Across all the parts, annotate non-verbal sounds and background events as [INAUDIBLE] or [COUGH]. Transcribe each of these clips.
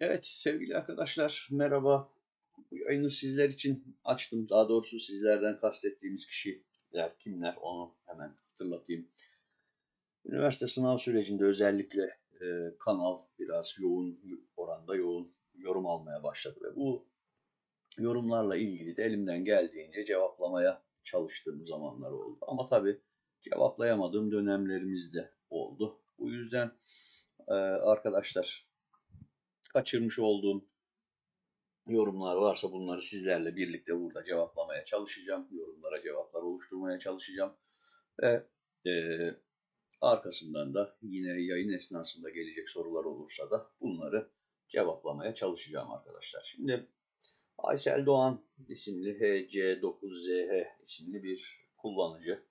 Evet sevgili arkadaşlar merhaba. Bu yayını sizler için açtım. Daha doğrusu sizlerden kastettiğimiz kişiler kimler onu hemen hatırlatayım. Üniversite sınav sürecinde özellikle e, kanal biraz yoğun oranda yoğun yorum almaya başladı ve bu yorumlarla ilgili de elimden geldiğince cevaplamaya çalıştığım zamanlar oldu. Ama tabii cevaplayamadığım dönemlerimiz de oldu. Bu yüzden e, arkadaşlar kaçırmış olduğum yorumlar varsa bunları sizlerle birlikte burada cevaplamaya çalışacağım. Yorumlara cevaplar oluşturmaya çalışacağım. Ve e, arkasından da yine yayın esnasında gelecek sorular olursa da bunları cevaplamaya çalışacağım arkadaşlar. Şimdi Aysel Doğan isimli HC9ZH isimli bir kullanıcı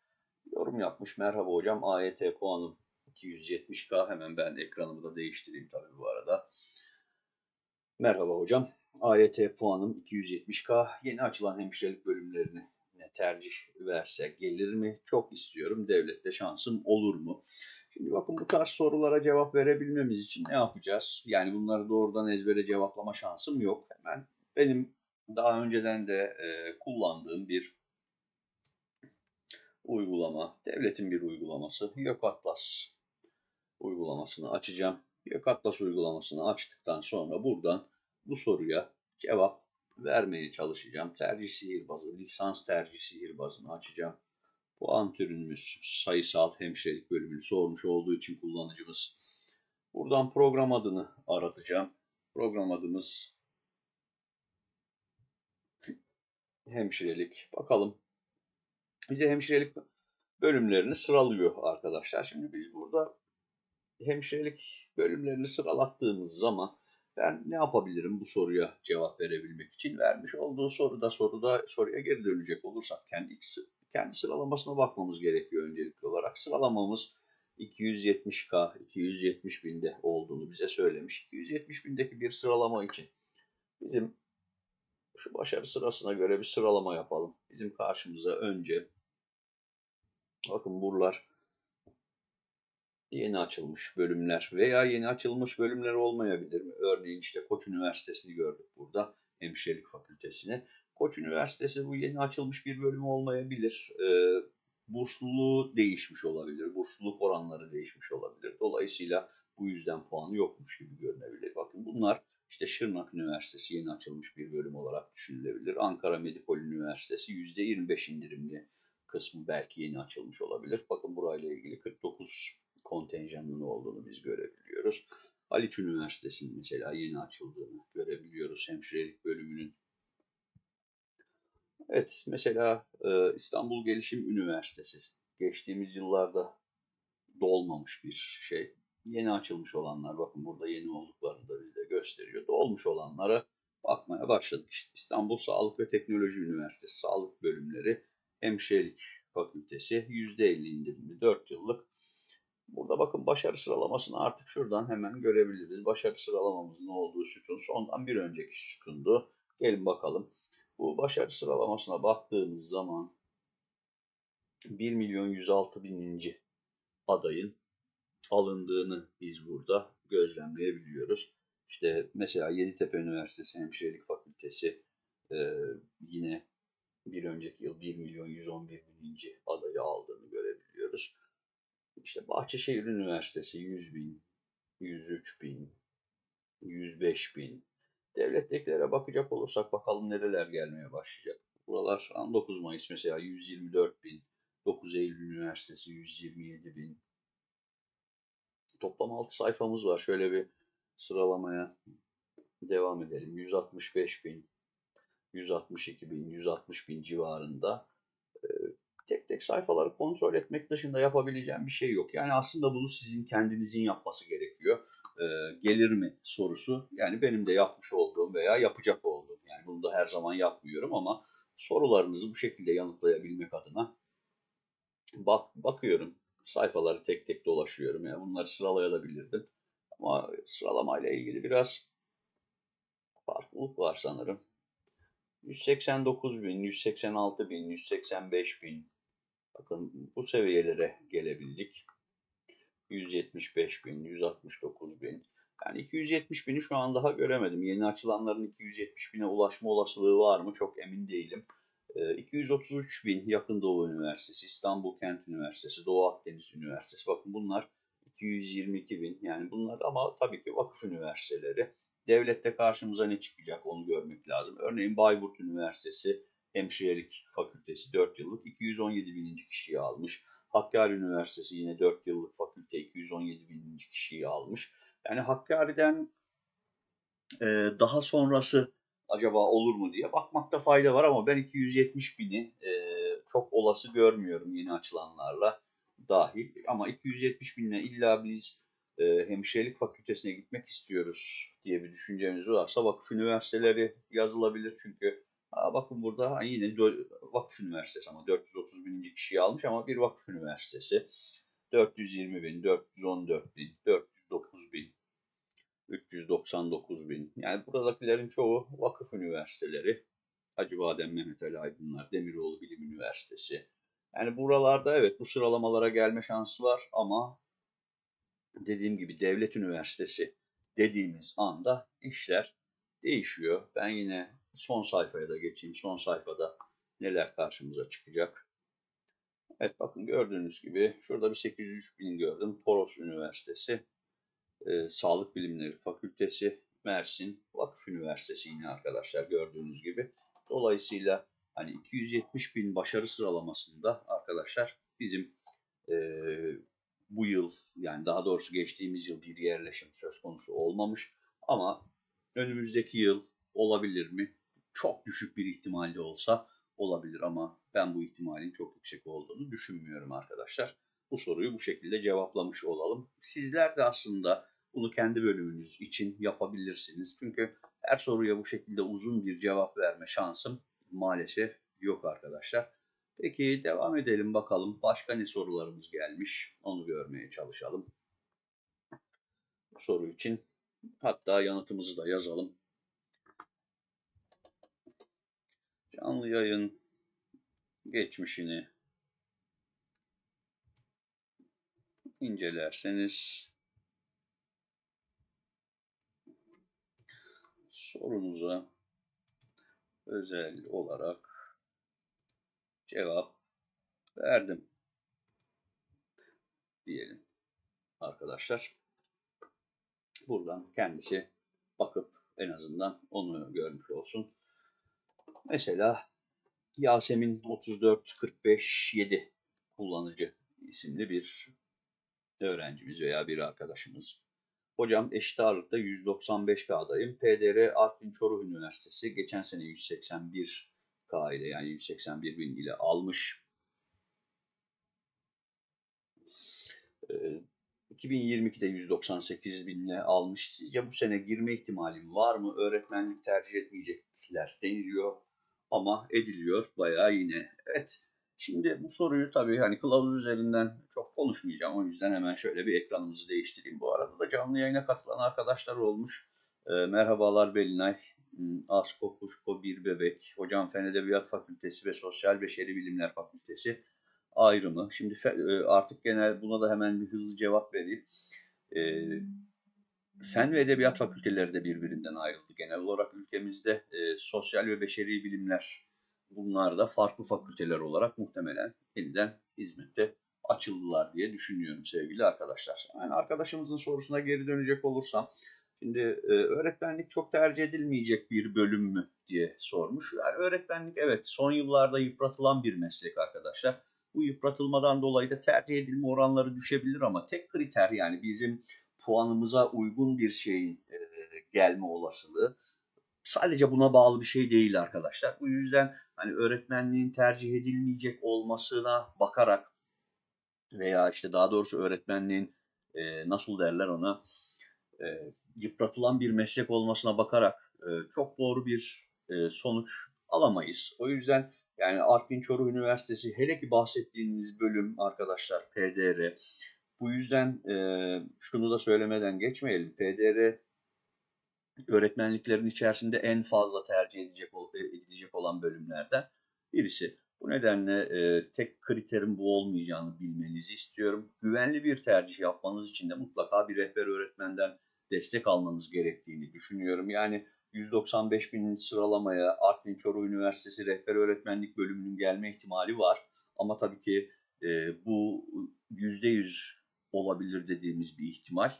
yorum yapmış. Merhaba hocam AYT puanım 270K hemen ben ekranımı da değiştireyim tabii bu arada. Merhaba hocam. AYT puanım 270K. Yeni açılan hemşirelik bölümlerini tercih verse gelir mi? Çok istiyorum. Devlette şansım olur mu? Şimdi bakın bu tarz sorulara cevap verebilmemiz için ne yapacağız? Yani bunları doğrudan ezbere cevaplama şansım yok. Hemen benim daha önceden de e, kullandığım bir uygulama, devletin bir uygulaması, Yok Atlas uygulamasını açacağım. Yok Atlas uygulamasını açtıktan sonra buradan bu soruya cevap vermeye çalışacağım. Tercih sihirbazı, lisans tercih sihirbazını açacağım. Puan türümüz sayısal hemşirelik bölümünü sormuş olduğu için kullanıcımız. Buradan program adını aratacağım. Program adımız hemşirelik. Bakalım. Bize hemşirelik bölümlerini sıralıyor arkadaşlar. Şimdi biz burada hemşirelik bölümlerini sıralattığımız zaman ben ne yapabilirim bu soruya cevap verebilmek için? Vermiş olduğu soruda soruda soruya geri dönecek olursak kendi kendi sıralamasına bakmamız gerekiyor öncelikli olarak. Sıralamamız 270K, 270 binde olduğunu bize söylemiş. 270 bindeki bir sıralama için bizim şu başarı sırasına göre bir sıralama yapalım. Bizim karşımıza önce bakın buralar yeni açılmış bölümler veya yeni açılmış bölümler olmayabilir mi? Örneğin işte Koç Üniversitesi'ni gördük burada, Hemşirelik Fakültesini. Koç Üniversitesi bu yeni açılmış bir bölüm olmayabilir. Ee, bursluluğu değişmiş olabilir, bursluluk oranları değişmiş olabilir. Dolayısıyla bu yüzden puanı yokmuş gibi görünebilir. Bakın bunlar işte Şırnak Üniversitesi yeni açılmış bir bölüm olarak düşünülebilir. Ankara Medipol Üniversitesi %25 indirimli kısmı belki yeni açılmış olabilir. Bakın burayla ilgili 49 kontenjanının olduğunu biz görebiliyoruz. Haliç Üniversitesi'nin mesela yeni açıldığını görebiliyoruz hemşirelik bölümünün. Evet, mesela e, İstanbul Gelişim Üniversitesi geçtiğimiz yıllarda dolmamış bir şey. Yeni açılmış olanlar, bakın burada yeni olduklarını da bize gösteriyor. Dolmuş olanlara bakmaya başladık. İşte İstanbul Sağlık ve Teknoloji Üniversitesi Sağlık Bölümleri Hemşirelik Fakültesi %50 indirimli 4 yıllık Burada bakın başarı sıralamasını artık şuradan hemen görebiliriz. Başarı sıralamamızın olduğu sütun sondan bir önceki sütundu. Gelin bakalım. Bu başarı sıralamasına baktığımız zaman 1 milyon 106 bininci adayın alındığını biz burada gözlemleyebiliyoruz. İşte mesela Yeditepe Üniversitesi Hemşirelik Fakültesi e, yine bir önceki yıl 1 milyon 111 bininci adayı aldığını görebiliyoruz. İşte Bahçeşehir Üniversitesi 100 bin, 103 bin, 105 bin. Devlettekilere bakacak olursak bakalım nereler gelmeye başlayacak. Buralar 19 Mayıs mesela 124 bin, 9 Eylül Üniversitesi 127 bin. Toplam 6 sayfamız var. Şöyle bir sıralamaya devam edelim. 165 bin, 162 bin, 160 bin civarında tek tek sayfaları kontrol etmek dışında yapabileceğim bir şey yok. Yani aslında bunu sizin kendinizin yapması gerekiyor. E, gelir mi sorusu yani benim de yapmış olduğum veya yapacak olduğum yani bunu da her zaman yapmıyorum ama sorularınızı bu şekilde yanıtlayabilmek adına bak bakıyorum sayfaları tek tek dolaşıyorum yani bunları sıralayabilirdim ama sıralamayla ilgili biraz farklılık var sanırım. 189 bin, 186 bin, 185 bin, Bakın bu seviyelere gelebildik. 175 bin, 169 bin. Yani 270 bini şu an daha göremedim. Yeni açılanların 270 bine ulaşma olasılığı var mı çok emin değilim. 233 bin Yakın Doğu Üniversitesi, İstanbul Kent Üniversitesi, Doğu Akdeniz Üniversitesi. Bakın bunlar 222 bin. Yani bunlar ama tabii ki vakıf üniversiteleri. Devlette karşımıza ne çıkacak onu görmek lazım. Örneğin Bayburt Üniversitesi Hemşirelik Fakültesi 4 yıllık 217 bininci kişiyi almış. Hakkari Üniversitesi yine 4 yıllık fakülte 217 bininci kişiyi almış. Yani Hakkari'den e, daha sonrası acaba olur mu diye bakmakta fayda var ama ben 270 bini e, çok olası görmüyorum yeni açılanlarla dahil. Ama 270 binle illa biz e, hemşirelik fakültesine gitmek istiyoruz diye bir düşüncemiz varsa vakıf üniversiteleri yazılabilir. Çünkü aa, bakın burada yine vakıf üniversitesi ama 430 bininci kişiyi almış ama bir vakıf üniversitesi. 420 bin, 414 bin, 409 bin, 399 bin. Yani buradakilerin çoğu vakıf üniversiteleri. Hacıbadem Mehmet Ali Aydınlar, Demiroğlu Bilim Üniversitesi. Yani buralarda evet bu sıralamalara gelme şansı var ama dediğim gibi devlet üniversitesi dediğimiz anda işler değişiyor. Ben yine son sayfaya da geçeyim. Son sayfada neler karşımıza çıkacak. Evet bakın gördüğünüz gibi şurada bir 803 bin gördüm. Toros Üniversitesi, e, Sağlık Bilimleri Fakültesi, Mersin Vakıf Üniversitesi yine arkadaşlar gördüğünüz gibi. Dolayısıyla hani 270 bin başarı sıralamasında arkadaşlar bizim e, bu yıl yani daha doğrusu geçtiğimiz yıl bir yerleşim söz konusu olmamış. Ama önümüzdeki yıl olabilir mi? Çok düşük bir ihtimalle olsa olabilir ama ben bu ihtimalin çok yüksek olduğunu düşünmüyorum arkadaşlar. Bu soruyu bu şekilde cevaplamış olalım. Sizler de aslında bunu kendi bölümünüz için yapabilirsiniz. Çünkü her soruya bu şekilde uzun bir cevap verme şansım maalesef yok arkadaşlar. Peki devam edelim bakalım. Başka ne sorularımız gelmiş? Onu görmeye çalışalım. Bu soru için hatta yanıtımızı da yazalım. Canlı yayın geçmişini incelerseniz sorunuza özel olarak cevap verdim diyelim arkadaşlar. Buradan kendisi bakıp en azından onu görmüş olsun. Mesela Yasemin 34457 kullanıcı isimli bir öğrencimiz veya bir arkadaşımız. Hocam eşit ağırlıkta 195K'dayım. PDR Artvin Çoruh Üniversitesi geçen sene 181 K ile yani 181 bin ile almış. Ee, 2022'de 198 binle almış. Sizce bu sene girme ihtimalim var mı? Öğretmenlik tercih etmeyecekler deniliyor ama ediliyor bayağı yine. Evet. Şimdi bu soruyu tabii hani kılavuz üzerinden çok konuşmayacağım. O yüzden hemen şöyle bir ekranımızı değiştireyim. Bu arada da canlı yayına katılan arkadaşlar olmuş. E, merhabalar Belinay. Hmm, Asko Kuşko Bir Bebek, Hocam Fen Edebiyat Fakültesi ve Sosyal Beşeri Bilimler Fakültesi ayrımı. Şimdi e, artık genel buna da hemen bir hızlı cevap vereyim. E, fen ve edebiyat fakülteleri de birbirinden ayrıldı. Genel olarak ülkemizde e, sosyal ve beşeri bilimler bunlar da farklı fakülteler olarak muhtemelen yeniden hizmette açıldılar diye düşünüyorum sevgili arkadaşlar. Yani arkadaşımızın sorusuna geri dönecek olursam Şimdi e, öğretmenlik çok tercih edilmeyecek bir bölüm mü diye sormuş. Yani öğretmenlik evet son yıllarda yıpratılan bir meslek arkadaşlar. Bu yıpratılmadan dolayı da tercih edilme oranları düşebilir ama tek kriter yani bizim puanımıza uygun bir şeyin e, gelme olasılığı sadece buna bağlı bir şey değil arkadaşlar. Bu yüzden hani öğretmenliğin tercih edilmeyecek olmasına bakarak veya işte daha doğrusu öğretmenliğin e, nasıl derler ona e, yıpratılan bir meslek olmasına bakarak e, çok doğru bir e, sonuç alamayız. O yüzden yani Artvin Çoruh Üniversitesi hele ki bahsettiğiniz bölüm arkadaşlar PDR. Bu yüzden e, şunu da söylemeden geçmeyelim. PDR öğretmenliklerin içerisinde en fazla tercih edecek, e, edilecek olan bölümlerden birisi. Bu nedenle e, tek kriterin bu olmayacağını bilmenizi istiyorum. Güvenli bir tercih yapmanız için de mutlaka bir rehber öğretmenden destek almanız gerektiğini düşünüyorum. Yani 195 bin sıralamaya Artvin Çoruh Üniversitesi Rehber Öğretmenlik bölümünün gelme ihtimali var. Ama tabii ki e, bu %100 olabilir dediğimiz bir ihtimal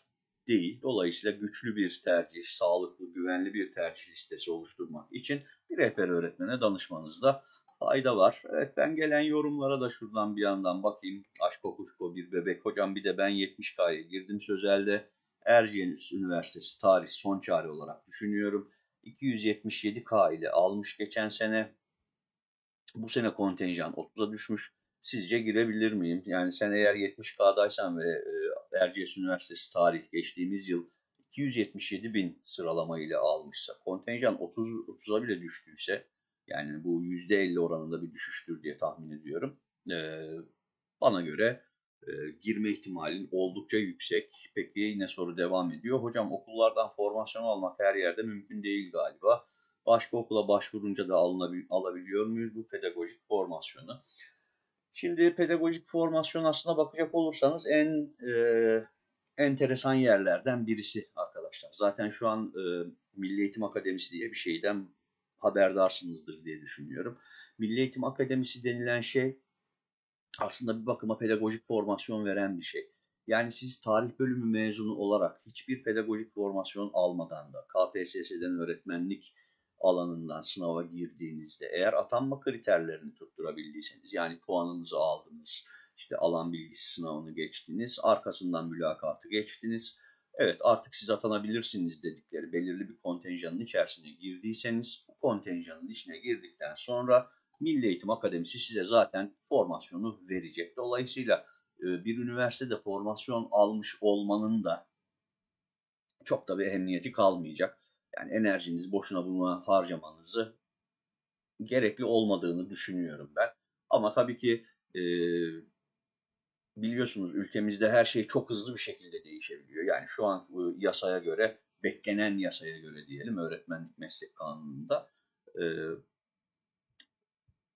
değil. Dolayısıyla güçlü bir tercih, sağlıklı, güvenli bir tercih listesi oluşturmak için bir rehber öğretmene danışmanızda fayda var. Evet ben gelen yorumlara da şuradan bir yandan bakayım. Aşko kuşko bir bebek. Hocam bir de ben 70K'ya girdim sözelde. Erciyes Üniversitesi tarih son çare olarak düşünüyorum. 277K ile almış geçen sene. Bu sene kontenjan 30'a düşmüş. Sizce girebilir miyim? Yani sen eğer 70K'daysan ve e, Erciyes Üniversitesi tarih geçtiğimiz yıl 277 bin sıralama ile almışsa, kontenjan 30 30'a bile düştüyse, yani bu %50 oranında bir düşüştür diye tahmin ediyorum. E, bana göre e, girme ihtimalin oldukça yüksek. Peki yine soru devam ediyor. Hocam okullardan formasyon almak her yerde mümkün değil galiba. Başka okula başvurunca da alabiliyor muyuz bu pedagojik formasyonu? Şimdi pedagojik formasyon aslına bakacak olursanız en e, enteresan yerlerden birisi arkadaşlar. Zaten şu an e, Milli Eğitim Akademisi diye bir şeyden haberdarsınızdır diye düşünüyorum. Milli Eğitim Akademisi denilen şey aslında bir bakıma pedagojik formasyon veren bir şey. Yani siz tarih bölümü mezunu olarak hiçbir pedagojik formasyon almadan da KPSS'den öğretmenlik alanından sınava girdiğinizde eğer atanma kriterlerini tutturabildiyseniz yani puanınızı aldınız, işte alan bilgisi sınavını geçtiniz, arkasından mülakatı geçtiniz. Evet artık siz atanabilirsiniz dedikleri belirli bir kontenjanın içerisine girdiyseniz bu kontenjanın içine girdikten sonra Milli Eğitim Akademisi size zaten formasyonu verecek. Dolayısıyla e, bir üniversitede formasyon almış olmanın da çok da bir ehemmiyeti kalmayacak. Yani enerjinizi boşuna buna harcamanızı gerekli olmadığını düşünüyorum ben. Ama tabii ki e, biliyorsunuz ülkemizde her şey çok hızlı bir şekilde değişebiliyor. Yani şu an bu yasaya göre, beklenen yasaya göre diyelim öğretmenlik meslek kanununda e,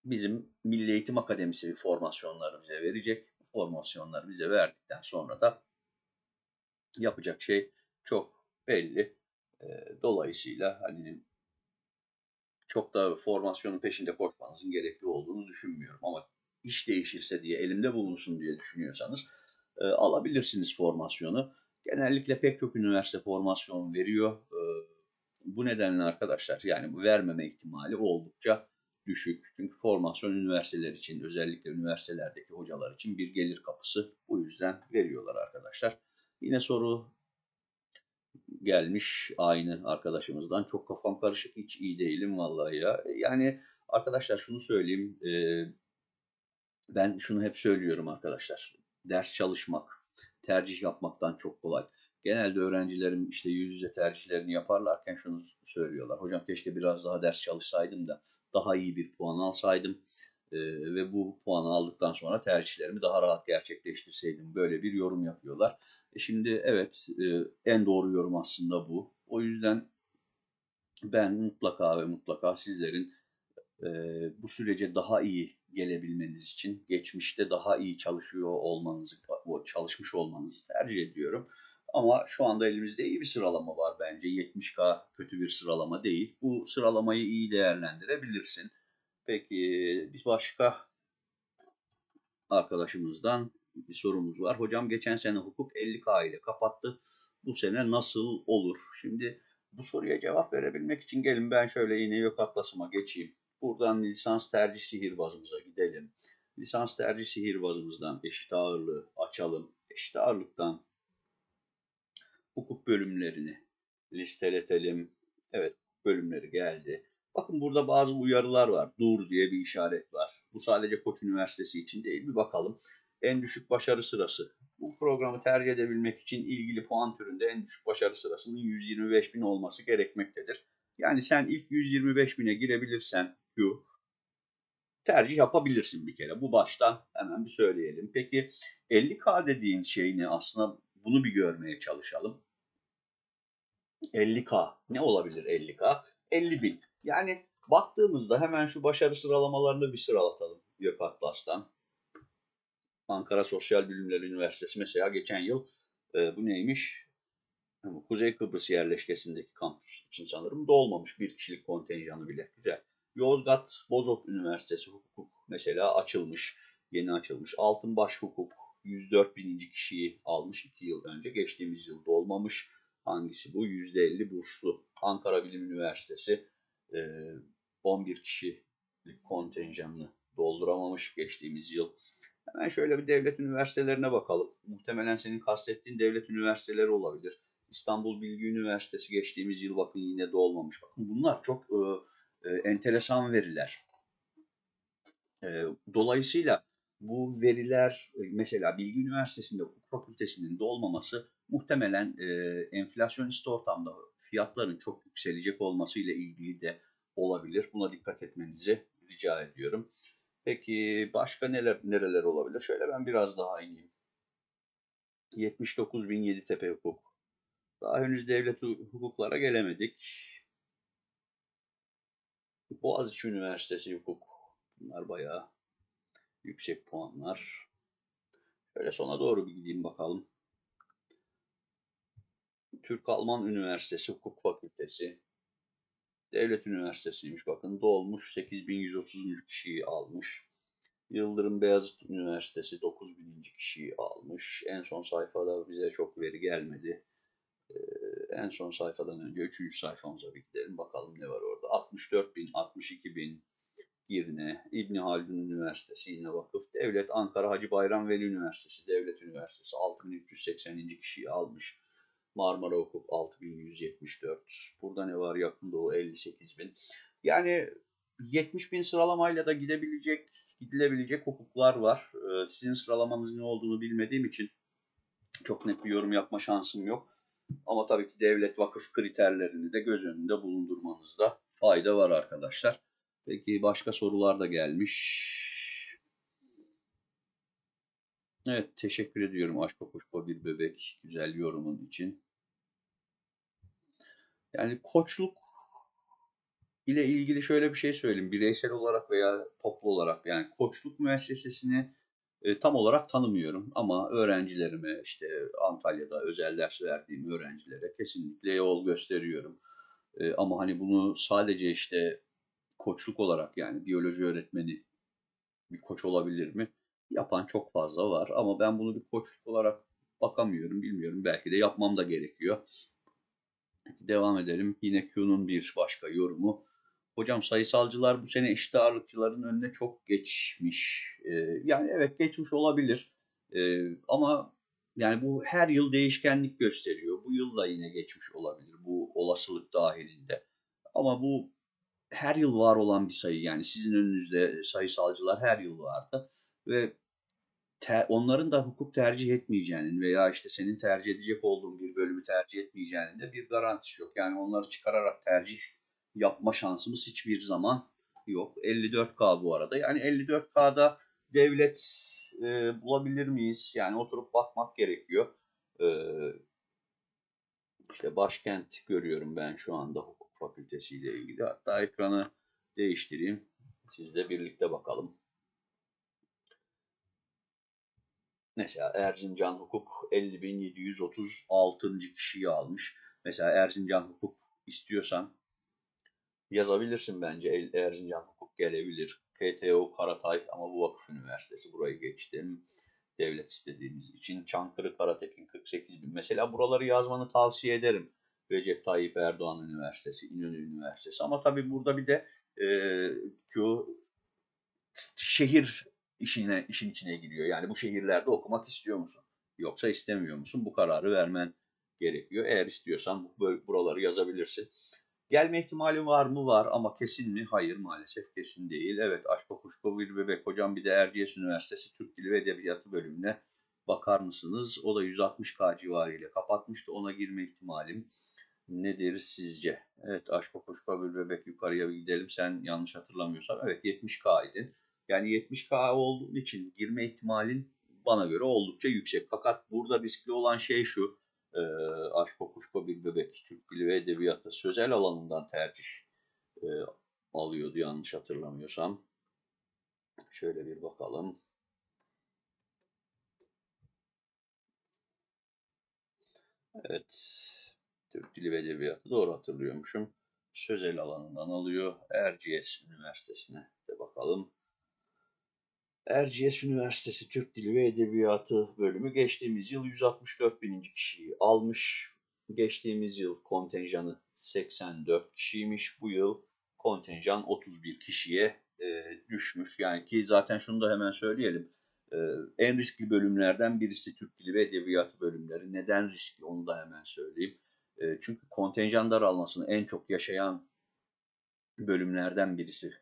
bizim Milli Eğitim Akademisi formasyonları bize verecek. Formasyonları bize verdikten sonra da yapacak şey çok belli. Dolayısıyla hani çok da formasyonun peşinde koşmanızın gerekli olduğunu düşünmüyorum. Ama iş değişirse diye elimde bulunsun diye düşünüyorsanız e, alabilirsiniz formasyonu. Genellikle pek çok üniversite formasyon veriyor. E, bu nedenle arkadaşlar yani vermeme ihtimali oldukça düşük. Çünkü formasyon üniversiteler için özellikle üniversitelerdeki hocalar için bir gelir kapısı. Bu yüzden veriyorlar arkadaşlar. Yine soru gelmiş aynı arkadaşımızdan. Çok kafam karışık hiç iyi değilim vallahi ya. Yani arkadaşlar şunu söyleyeyim. E, ben şunu hep söylüyorum arkadaşlar. Ders çalışmak, tercih yapmaktan çok kolay. Genelde öğrencilerim işte yüz yüze tercihlerini yaparlarken şunu söylüyorlar. Hocam keşke biraz daha ders çalışsaydım da daha iyi bir puan alsaydım e, ve bu puanı aldıktan sonra tercihlerimi daha rahat gerçekleştirseydim. Böyle bir yorum yapıyorlar. E şimdi evet e, en doğru yorum aslında bu. O yüzden ben mutlaka ve mutlaka sizlerin e, bu sürece daha iyi gelebilmeniz için geçmişte daha iyi çalışıyor olmanızı, çalışmış olmanızı tercih ediyorum. Ama şu anda elimizde iyi bir sıralama var bence. 70K kötü bir sıralama değil. Bu sıralamayı iyi değerlendirebilirsin. Peki biz başka arkadaşımızdan bir sorumuz var. Hocam geçen sene hukuk 50K ile kapattı. Bu sene nasıl olur? Şimdi bu soruya cevap verebilmek için gelin ben şöyle yine yok atlasıma geçeyim. Buradan lisans tercih sihirbazımıza gidelim. Lisans tercih sihirbazımızdan eşit ağırlığı açalım. Eşit ağırlıktan hukuk bölümlerini listeletelim. Evet bölümleri geldi. Bakın burada bazı uyarılar var. Dur diye bir işaret var. Bu sadece Koç Üniversitesi için değil. Bir bakalım. En düşük başarı sırası. Bu programı tercih edebilmek için ilgili puan türünde en düşük başarı sırasının 125 bin olması gerekmektedir. Yani sen ilk 125 bine girebilirsen Q tercih yapabilirsin bir kere. Bu baştan hemen bir söyleyelim. Peki 50K dediğin şey ne? Aslında bunu bir görmeye çalışalım. 50K. Ne olabilir 50K? 50 bin. Yani baktığımızda hemen şu başarı sıralamalarını bir sıralatalım Gök Atlas'tan. Ankara Sosyal Bilimler Üniversitesi mesela geçen yıl e, bu neymiş? Kuzey Kıbrıs yerleşkesindeki kampüs için sanırım dolmamış bir kişilik kontenjanı bile. Güzel. Yozgat Bozok Üniversitesi Hukuk mesela açılmış, yeni açılmış. Altınbaş Hukuk 104 bininci kişiyi almış 2 yıl önce. Geçtiğimiz yıl dolmamış. Hangisi bu? %50 burslu. Ankara Bilim Üniversitesi 11 kişilik kontenjanını dolduramamış geçtiğimiz yıl. Hemen şöyle bir devlet üniversitelerine bakalım. Muhtemelen senin kastettiğin devlet üniversiteleri olabilir. İstanbul Bilgi Üniversitesi geçtiğimiz yıl bakın yine de olmamış. Bakın bunlar çok e, e, enteresan veriler. E, dolayısıyla bu veriler e, mesela Bilgi Üniversitesi'nde hukuk fakültesinin de olmaması muhtemelen e, enflasyonist ortamda fiyatların çok yükselecek olmasıyla ilgili de olabilir. Buna dikkat etmenizi rica ediyorum. Peki başka neler nereler olabilir? Şöyle ben biraz daha ineyim. 79 bin Yeditepe hukuk. Daha henüz devlet hukuklara gelemedik. Boğaziçi Üniversitesi hukuk. Bunlar bayağı yüksek puanlar. Şöyle sona doğru bir gideyim bakalım. Türk-Alman Üniversitesi Hukuk Fakültesi. Devlet Üniversitesi'ymiş bakın. Dolmuş 8130. kişiyi almış. Yıldırım Beyazıt Üniversitesi 9000. kişiyi almış. En son sayfada bize çok veri gelmedi. Ee, en son sayfadan önce 3. sayfamıza bir gidelim. Bakalım ne var orada. 64 bin, 62 bin Girne, İbni Haldun Üniversitesi yine vakıf. Devlet Ankara Hacı Bayram Veli Üniversitesi, Devlet Üniversitesi 6380. kişiyi almış. Marmara Hukuk 6174. Burada ne var? Yakın Doğu 58 bin. Yani 70 bin sıralamayla da gidebilecek, gidilebilecek hukuklar var. Ee, sizin sıralamanız ne olduğunu bilmediğim için çok net bir yorum yapma şansım yok. Ama tabii ki devlet vakıf kriterlerini de göz önünde bulundurmanızda fayda var arkadaşlar. Peki başka sorular da gelmiş. Evet teşekkür ediyorum Aşk Kokuşko bir bebek güzel yorumun için. Yani koçluk ile ilgili şöyle bir şey söyleyeyim. Bireysel olarak veya toplu olarak yani koçluk müessesesini e, tam olarak tanımıyorum ama öğrencilerime işte Antalya'da özel ders verdiğim öğrencilere kesinlikle yol gösteriyorum. E, ama hani bunu sadece işte koçluk olarak yani biyoloji öğretmeni bir koç olabilir mi? Yapan çok fazla var ama ben bunu bir koçluk olarak bakamıyorum, bilmiyorum. Belki de yapmam da gerekiyor. Devam edelim. Yine Q'nun bir başka yorumu. Hocam sayısalcılar bu sene eşit ağırlıkçıların önüne çok geçmiş. Ee, yani evet geçmiş olabilir. Ee, ama yani bu her yıl değişkenlik gösteriyor. Bu yıl da yine geçmiş olabilir bu olasılık dahilinde. Ama bu her yıl var olan bir sayı. Yani sizin önünüzde sayısalcılar her yıl vardı. Ve ter, onların da hukuk tercih etmeyeceğinin veya işte senin tercih edecek olduğun bir bölümü tercih etmeyeceğinin de bir garantisi yok. Yani onları çıkararak tercih yapma şansımız hiçbir zaman yok. 54K bu arada. Yani 54K'da devlet e, bulabilir miyiz? Yani oturup bakmak gerekiyor. E, işte başkent görüyorum ben şu anda hukuk fakültesiyle ilgili. Hatta ekranı değiştireyim. Sizle birlikte bakalım. Mesela Erzincan Hukuk 50.736. kişiyi almış. Mesela Erzincan Hukuk istiyorsan yazabilirsin bence. Erzincan Hukuk gelebilir. KTO Karatay ama bu vakıf üniversitesi burayı geçtim. Devlet istediğimiz için. Çankırı Karatekin 48 bin. Mesela buraları yazmanı tavsiye ederim. Recep Tayyip Erdoğan Üniversitesi, İnönü Üniversitesi. Ama tabii burada bir de e, Q şehir işine işin içine giriyor. Yani bu şehirlerde okumak istiyor musun? Yoksa istemiyor musun? Bu kararı vermen gerekiyor. Eğer istiyorsan bu buraları yazabilirsin. Gelme ihtimali var mı? Var ama kesin mi? Hayır maalesef kesin değil. Evet Aşko Kuşko bir bebek hocam bir de Erciyes Üniversitesi Türk Dili ve Edebiyatı bölümüne bakar mısınız? O da 160K civarıyla kapatmıştı. Ona girme ihtimalim nedir sizce? Evet Aşko Kuşko bir bebek yukarıya bir gidelim. Sen yanlış hatırlamıyorsan evet 70K idin. Yani 70K olduğun için girme ihtimalin bana göre oldukça yüksek. Fakat burada riskli olan şey şu. E, Aşko Kuşko bir bebek Türk Dili ve Edebiyatı sözel alanından tercih e, alıyordu yanlış hatırlamıyorsam. Şöyle bir bakalım. Evet. Türk Dili ve Edebiyatı doğru hatırlıyormuşum. Sözel alanından alıyor. Erciyes Üniversitesi'ne de bakalım. Erciyes Üniversitesi Türk Dili ve Edebiyatı bölümü geçtiğimiz yıl 164 bininci kişiyi almış. Geçtiğimiz yıl kontenjanı 84 kişiymiş. Bu yıl kontenjan 31 kişiye e, düşmüş. Yani ki zaten şunu da hemen söyleyelim. E, en riskli bölümlerden birisi Türk Dili ve Edebiyatı bölümleri. Neden riskli onu da hemen söyleyeyim. E, çünkü kontenjan daralmasını en çok yaşayan bölümlerden birisi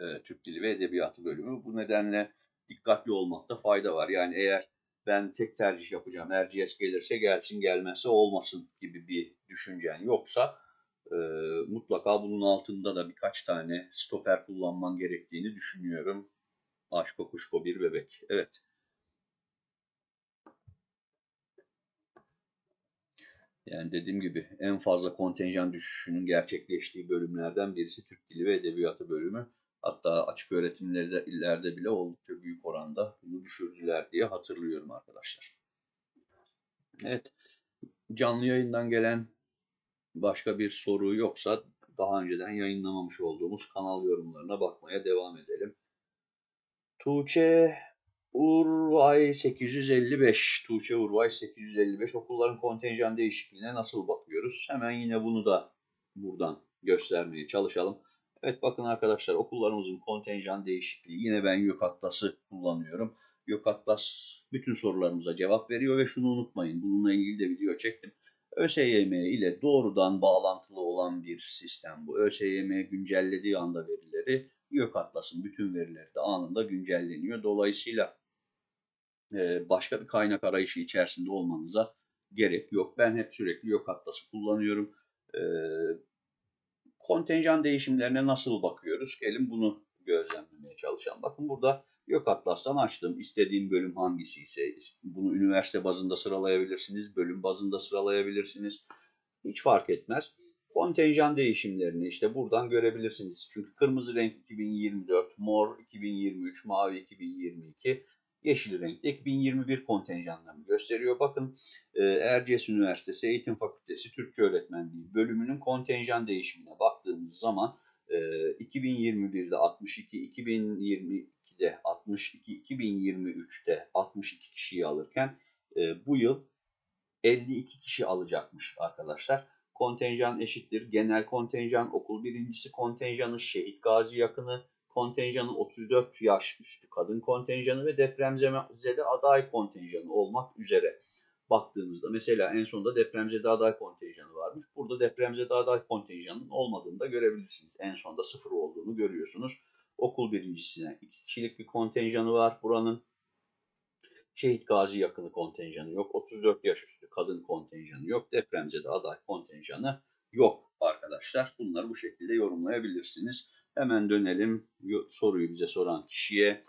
e, Türk Dili ve Edebiyatı bölümü. Bu nedenle dikkatli olmakta fayda var. Yani eğer ben tek tercih yapacağım, Erciyes gelirse gelsin, gelmezse olmasın gibi bir düşüncen yoksa e, mutlaka bunun altında da birkaç tane stoper kullanman gerektiğini düşünüyorum. Aşko kuşko bir bebek. Evet. Yani dediğim gibi en fazla kontenjan düşüşünün gerçekleştiği bölümlerden birisi Türk Dili ve Edebiyatı bölümü. Hatta açık öğretimlerde illerde bile oldukça büyük oranda bunu düşürdüler diye hatırlıyorum arkadaşlar. Evet. Canlı yayından gelen başka bir soru yoksa daha önceden yayınlamamış olduğumuz kanal yorumlarına bakmaya devam edelim. Tuğçe Urvay 855, Tuğçe Urvay 855 okulların kontenjan değişikliğine nasıl bakıyoruz? Hemen yine bunu da buradan göstermeye çalışalım. Evet bakın arkadaşlar okullarımızın kontenjan değişikliği. Yine ben YÖK Atlas'ı kullanıyorum. YÖK Atlas bütün sorularımıza cevap veriyor ve şunu unutmayın. Bununla ilgili de video çektim. ÖSYM ile doğrudan bağlantılı olan bir sistem bu. ÖSYM güncellediği anda verileri YÖK Atlas'ın bütün verileri de anında güncelleniyor. Dolayısıyla e, başka bir kaynak arayışı içerisinde olmanıza gerek yok. Ben hep sürekli YÖK Atlas'ı kullanıyorum. E, kontenjan değişimlerine nasıl bakıyoruz? Gelin bunu gözlemlemeye çalışalım. Bakın burada Yok Atlas'tan açtım. İstediğim bölüm hangisi ise bunu üniversite bazında sıralayabilirsiniz, bölüm bazında sıralayabilirsiniz. Hiç fark etmez. Kontenjan değişimlerini işte buradan görebilirsiniz. Çünkü kırmızı renk 2024, mor 2023, mavi 2022, yeşil renkte 2021 kontenjanlarını gösteriyor. Bakın e, Erciyes Üniversitesi Eğitim Fakültesi Türkçe Öğretmenliği bölümünün kontenjan değişimine baktığımız zaman 2021'de 62, 2022'de 62, 2023'te 62 kişiyi alırken e, bu yıl 52 kişi alacakmış arkadaşlar. Kontenjan eşittir. Genel kontenjan, okul birincisi kontenjanı, şehit gazi yakını kontenjanı, 34 yaş üstü kadın kontenjanı ve depremzede aday kontenjanı olmak üzere baktığımızda mesela en sonunda depremzede aday kontenjanı varmış. Burada depremzede aday kontenjanının olmadığını da görebilirsiniz. En sonunda sıfır olduğunu görüyorsunuz. Okul birincisine iki kişilik bir kontenjanı var buranın. Şehit gazi yakını kontenjanı yok. 34 yaş üstü kadın kontenjanı yok. Depremzede aday kontenjanı yok arkadaşlar. Bunları bu şekilde yorumlayabilirsiniz. Hemen dönelim soruyu bize soran kişiye.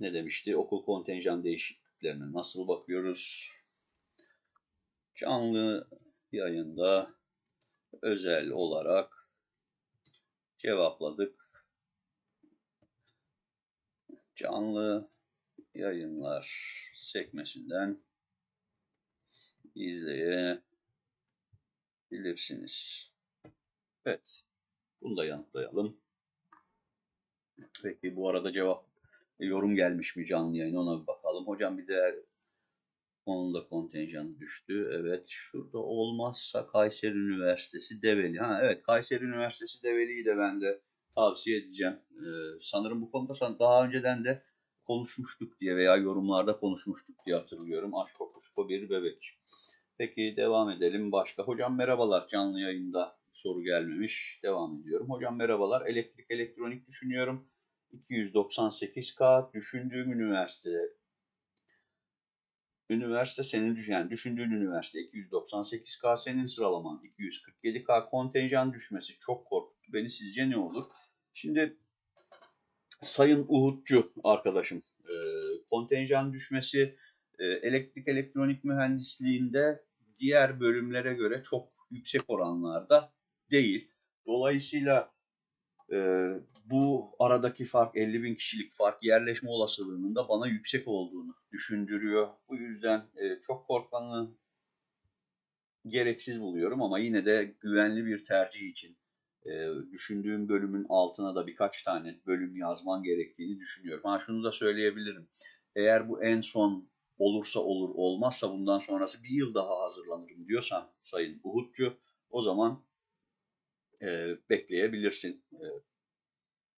Ne demişti? Okul kontenjan değişikliklerine nasıl bakıyoruz? canlı yayında özel olarak cevapladık. Canlı yayınlar sekmesinden izleyebilirsiniz. Evet. Bunu da yanıtlayalım. Peki bu arada cevap yorum gelmiş mi canlı yayın ona bir bakalım. Hocam bir de onun da kontenjanı düştü. Evet şurada olmazsa Kayseri Üniversitesi Develi. Ha evet Kayseri Üniversitesi Develi'yi de ben de tavsiye edeceğim. Ee, sanırım bu konuda daha önceden de konuşmuştuk diye veya yorumlarda konuşmuştuk diye hatırlıyorum. Aşk kokuşko bir bebek. Peki devam edelim. Başka. Hocam merhabalar. Canlı yayında soru gelmemiş. Devam ediyorum. Hocam merhabalar. Elektrik elektronik düşünüyorum. 298K düşündüğüm üniversite Üniversite senin yani düşündüğün üniversite 298K senin sıralaman 247K kontenjan düşmesi çok korkuttu beni. Sizce ne olur? Şimdi Sayın Uhutçu arkadaşım e, kontenjan düşmesi e, elektrik elektronik mühendisliğinde diğer bölümlere göre çok yüksek oranlarda değil. Dolayısıyla e, bu aradaki fark 50 bin kişilik fark yerleşme olasılığının da bana yüksek olduğunu düşündürüyor. Bu yüzden e, çok korkmanı gereksiz buluyorum ama yine de güvenli bir tercih için e, düşündüğüm bölümün altına da birkaç tane bölüm yazman gerektiğini düşünüyorum. Ha şunu da söyleyebilirim. Eğer bu en son olursa olur, olmazsa bundan sonrası bir yıl daha hazırlanırım diyorsan Sayın Uhutcu, o zaman e, bekleyebilirsin. E,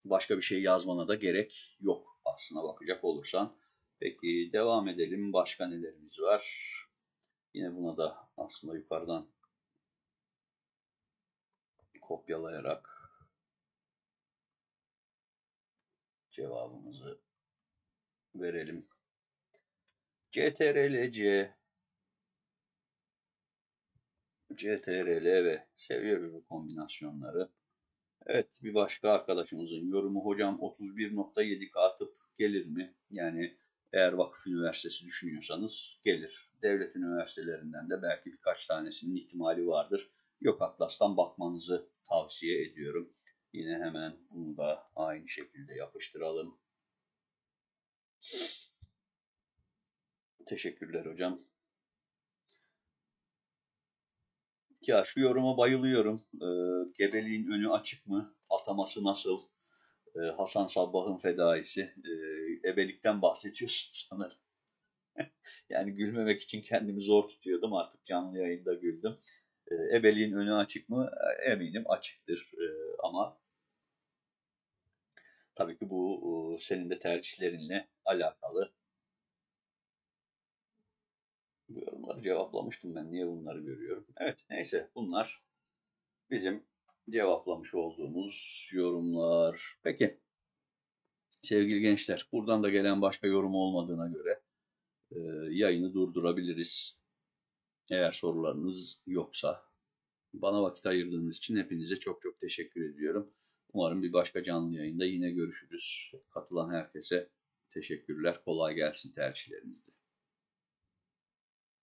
başka bir şey yazmana da gerek yok aslına bakacak olursan. Peki devam edelim. Başka nelerimiz var? Yine buna da aslında yukarıdan kopyalayarak cevabımızı verelim. CTRL-C CTRL ve seviyoruz bu kombinasyonları. Evet bir başka arkadaşımızın yorumu hocam 31.7K atıp gelir mi? Yani eğer vakıf üniversitesi düşünüyorsanız gelir. Devlet üniversitelerinden de belki birkaç tanesinin ihtimali vardır. Yok Atlas'tan bakmanızı tavsiye ediyorum. Yine hemen bunu da aynı şekilde yapıştıralım. Teşekkürler hocam. Ya şu yoruma bayılıyorum. Ee, gebeliğin önü açık mı? Ataması nasıl? Ee, Hasan Sabbah'ın fedaisi. Ee, ebelikten bahsediyorsun [LAUGHS] sanırım. [LAUGHS] yani gülmemek için kendimi zor tutuyordum. Artık canlı yayında güldüm. Ee, ebeliğin önü açık mı? Eminim açıktır. Ee, ama tabii ki bu e, senin de tercihlerinle alakalı. Cevaplamıştım ben. Niye bunları görüyorum? Evet neyse bunlar bizim cevaplamış olduğumuz yorumlar. Peki sevgili gençler buradan da gelen başka yorum olmadığına göre e, yayını durdurabiliriz. Eğer sorularınız yoksa bana vakit ayırdığınız için hepinize çok çok teşekkür ediyorum. Umarım bir başka canlı yayında yine görüşürüz. Katılan herkese teşekkürler. Kolay gelsin tercihlerinizde.